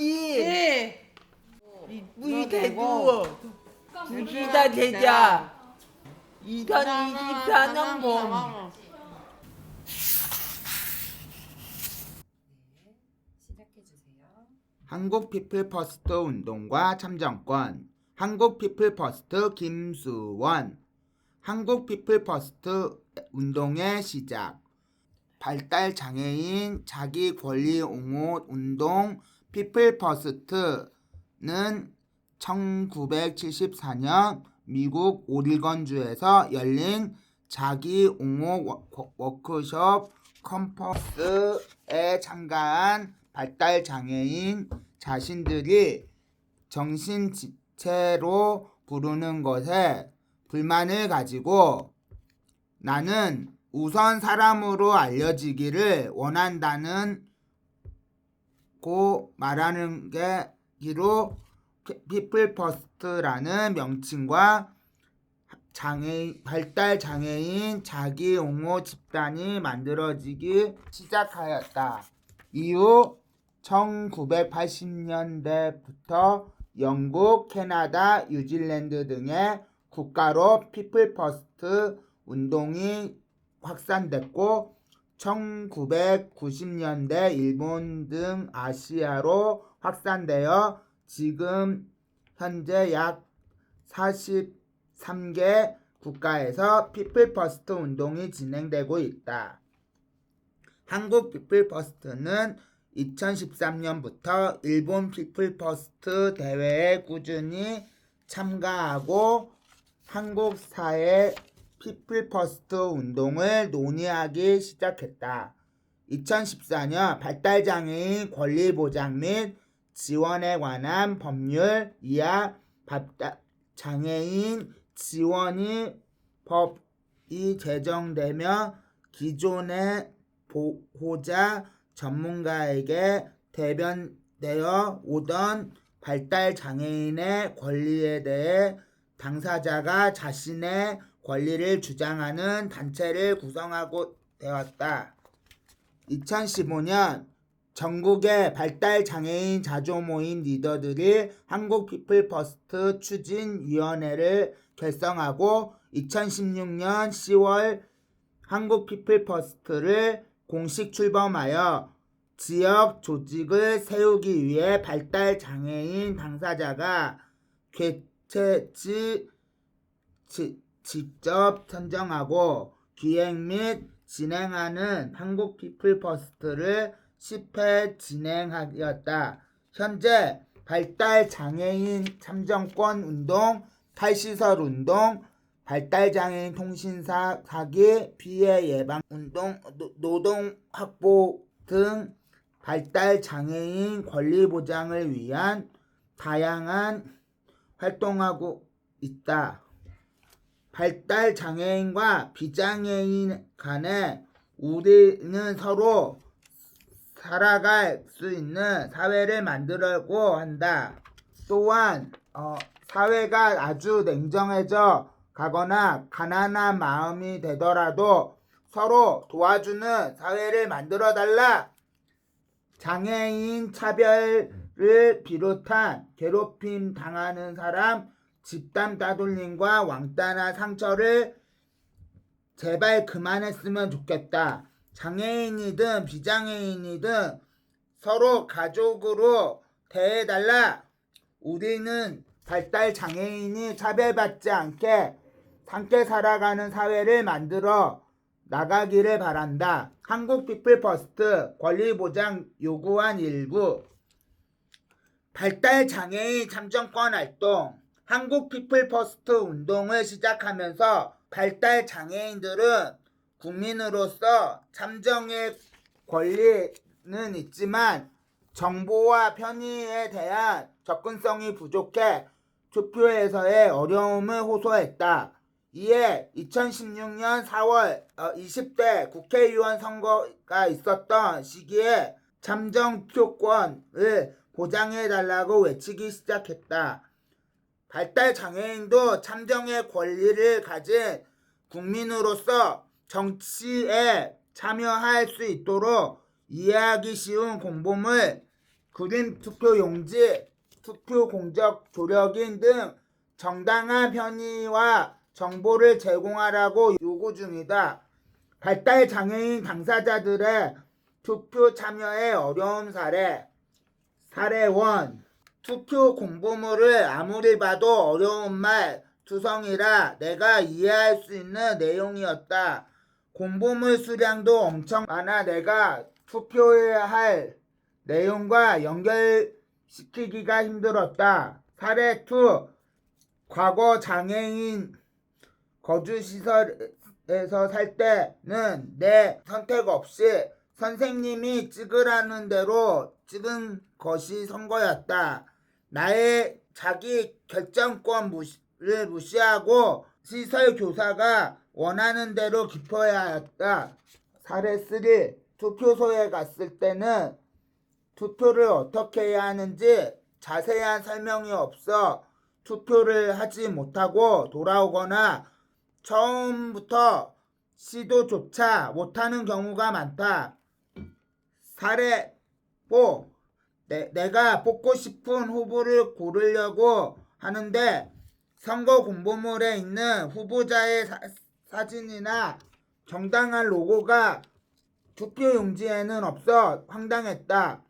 예. 우리 너 대도 둘이다 되자. 2024년 봄. 한국 피플 퍼스트 운동과 참정권 한국 피플 퍼스트 김수원 한국 피플 퍼스트 운동의 시작 발달 장애인 자기 권리 옹호 운동 피플 퍼스트는 1974년 미국 오리건주에서 열린 자기 옹호 워- 워크숍 컨퍼런스에 참가한 발달 장애인 자신들이 정신 지체로 부르는 것에 불만을 가지고 나는 우선 사람으로 알려지기를 원한다는 고 말하는 게 기로 피플 퍼스트라는 명칭과 장애인 발달 장애인 자기 옹호 집단이 만들어지기 시작하였다. 이후 1980년대부터 영국, 캐나다, 뉴질랜드 등의 국가로 피플 퍼스트 운동이 확산됐고 1990년대 일본 등 아시아로 확산되어 지금 현재 약 43개 국가에서 피플 퍼스트 운동이 진행되고 있다. 한국 피플 퍼스트는 2013년부터 일본 피플 퍼스트 대회에 꾸준히 참가하고 한국 사회 피플 퍼스트 운동을 논의하기 시작했다. 2014년 발달장애인 권리 보장 및 지원에 관한 법률 이하 발달 장애인 지원이 법이 제정되며 기존의 보호자 전문가에게 대변되어 오던 발달 장애인의 권리에 대해 당사자가 자신의 권리를 주장하는 단체를 구성하고 되었다. 2015년 전국의 발달 장애인 자조 모임 리더들이 한국 피플 퍼스트 추진 위원회를 결성하고 2016년 10월 한국 피플 퍼스트를 공식 출범하여 지역 조직을 세우기 위해 발달 장애인 당사자가 개최지 지- 직접 선정하고 기획 및 진행하는 한국 피플 퍼스트를 10회 진행하였다. 현재 발달 장애인 참정권 운동, 탈시설 운동, 발달 장애인 통신사 사기 피해 예방 운동, 노- 노동 확보 등 발달 장애인 권리 보장을 위한 다양한 활동하고 있다. 발달 장애인과 비장애인 간에 우리는 서로 살아갈 수 있는 사회를 만들려고 한다. 또한 어, 사회가 아주 냉정해져 가거나 가난한 마음이 되더라도 서로 도와주는 사회를 만들어 달라. 장애인 차별을 비롯한 괴롭힘 당하는 사람, 집단 따돌림과 왕따나 상처를 제발 그만했으면 좋겠다. 장애인이든 비장애인이든 서로 가족으로 대해달라. 우리는 발달 장애인이 차별받지 않게 함께 살아가는 사회를 만들어 나가기를 바란다. 한국 피플 퍼스트 권리 보장 요구안 일부 발달 장애인 참정권 활동 한국 피플 퍼스트 운동을 시작하면서 발달 장애인들은 국민으로서 참정의 권리는 있지만 정보와 편의에 대한 접근성이 부족해 투표에서의 어려움을 호소했다. 이에 2016년 4월 20대 국회의원 선거가 있었던 시기에 참정표권을 보장해달라고 외치기 시작했다. 발달 장애인도 참정의 권리를 가진 국민으로서 정치에 참여할 수 있도록 이해하기 쉬운 공보물, 그림 투표 용지, 투표 공적 조력인 등 정당한 편의와 정보를 제공하라고 요구 중이다. 발달 장애인 당사자들의 투표 참여에 어려움 사례. 사례 1. 투표 공보물을 아무리 봐도 어려운 말 투성이라 내가 이해할 수 있는 내용이었다. 공보물 수량도 엄청 많아 내가 투표해야 할 내용과 연결시키기가 힘들었다. 사례 2. 과거 장애인 거주시설에서 살 때는 내 선택 없이 선생님이 찍으라는 대로 찍은 것이 선거였다. 나의 자기 결정권 무시를 무시하고 시설 교사가 원하는 대로 기뻐해야 했다. 사례 3. 투표소에 갔을 때는 투표를 어떻게 해야 하는지 자세한 설명이 없어 투표를 하지 못하고 돌아오거나 처음부터 시도조차 못하는 경우가 많다. 사례 4. 내, 내가 뽑고 싶은 후보를 고르려고 하는데 선거 공보물에 있는 후보자의 사, 사진이나 정당한 로고가 투표 용지에는 없어 황당했다.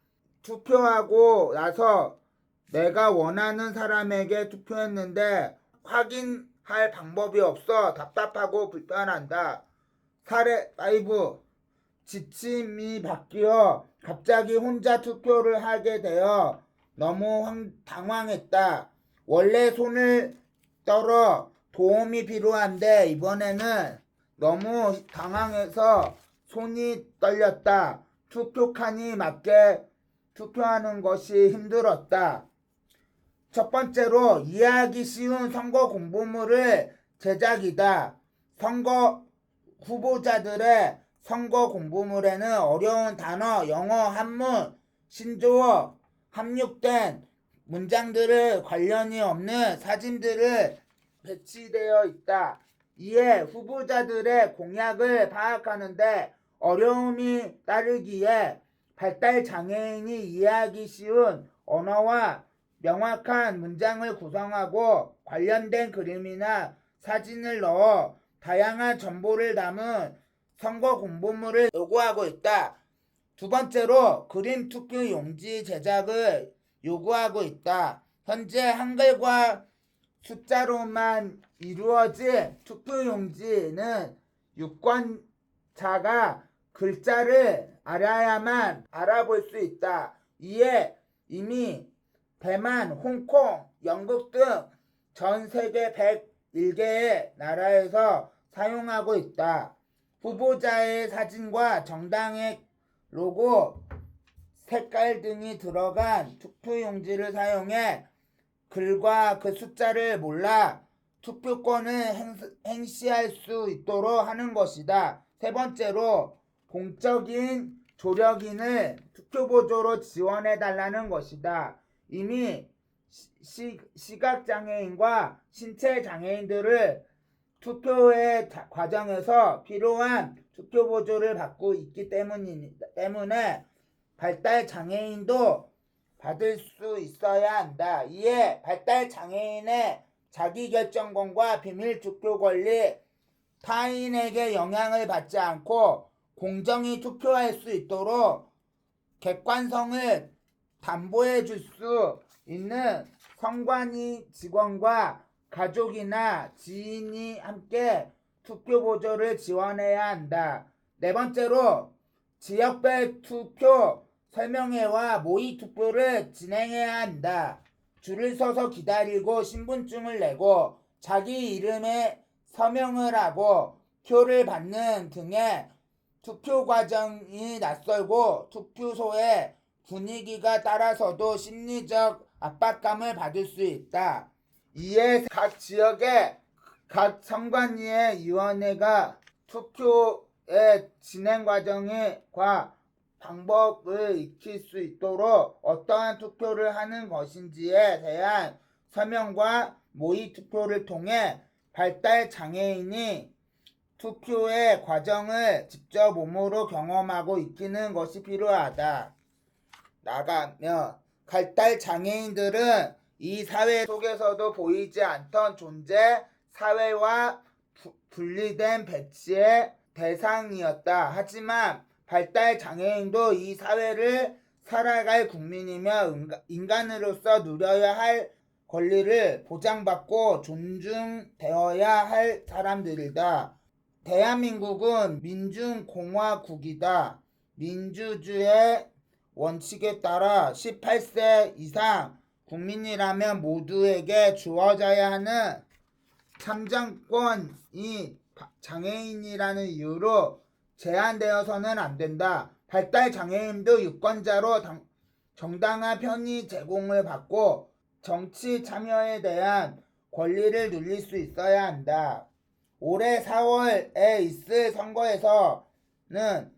투표하고 나서 내가 원하는 사람에게 투표했는데 확인할 방법이 없어 답답하고 불편한다. 사례 5. 지침이 바뀌어 갑자기 혼자 투표를 하게 되어 너무 황- 당황했다. 원래 손을 떨어 도움이 필요한데 이번에는 너무 당황해서 손이 떨렸다. 투표 칸이 맞게 투표하는 것이 힘들었다. 첫 번째로 이해하기 쉬운 선거 공보물을 제작이다. 선거 후보자들의 선거 공보물에는 어려운 단어, 영어, 한문, 신조어, 합육된 문장들을 관련이 없는 사진들을 배치되어 있다. 이에 후보자들의 공약을 파악하는데 어려움이 따르기에 발달 장애인이 이해하기 쉬운 언어와 명확한 문장을 구성하고 관련된 그림이나 사진을 넣어 다양한 정보를 담은 선거 공보물을 요구하고 있다. 두 번째로 그림 투표 용지 제작을 요구하고 있다. 현재 한글과 숫자로만 이루어진 투표 용지는 유권자가 글자를 알아야만 알아볼 수 있다. 이에 이미 대만, 홍콩, 영국 등 전 세계 101개의 나라에서 사용하고 있다. 후보자의 사진과 정당의 로고, 색깔 등이 들어간 투표용지를 사용해 글과 그 숫자를 몰라 투표권을 행, 행시할 수 있도록 하는 것이다. 세 번째로 공적인 조력인을 투표보조로 지원해 달라는 것이다. 이미 시, 시각장애인과 신체장애인들을 투표의 자- 과정에서 필요한 투표 보조를 받고 있기 때문이, 때문에 발달 장애인도 받을 수 있어야 한다. 이에 발달 장애인의 자기결정권과 비밀 투표 권리, 타인에게 영향을 받지 않고 공정히 투표할 수 있도록 객관성을 담보해 줄 수 있는 선관위 직원과 가족이나 지인이 함께 투표 보조를 지원해야 한다. 네 번째로 지역별 투표 설명회와 모의 투표를 진행해야 한다. 줄을 서서 기다리고 신분증을 내고 자기 이름에 서명을 하고 표를 받는 등의 투표 과정이 낯설고 투표소의 분위기가 따라서도 심리적 압박감을 받을 수 있다. 이에 각 지역의 각 선관위의 위원회가 투표의 진행 과정과 방법을 익힐 수 있도록 어떠한 투표를 하는 것인지에 대한 설명과 모의 투표를 통해 발달 장애인이 투표의 과정을 직접 몸으로 경험하고 익히는 것이 필요하다. 나가며 갈달 장애인들은 이 사회 속에서도 보이지 않던 존재, 사회와 부- 분리된 배치의 대상이었다. 하지만 발달 장애인도 이 사회를 살아갈 국민이며 인간으로서 누려야 할 권리를 보장받고 존중되어야 할 사람들이다. 대한민국은 민중공화국이다. 민주주의 원칙에 따라 18세 이상 국민이라면 모두에게 주어져야 하는 참정권이 바- 장애인이라는 이유로 제한되어서는 안 된다. 발달 장애인도 유권자로 당- 정당한 편의 제공을 받고 정치 참여에 대한 권리를 누릴 수 있어야 한다. 올해 4월에 있을 선거에서는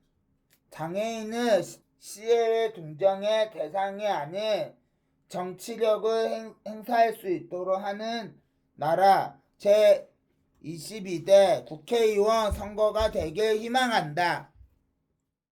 장애인은 시- 시혜회 등정의 대상이 아닌 정치력을 행, 행사할 수 있도록 하는 나라 제22대 국회의원 선거가 되길 희망한다.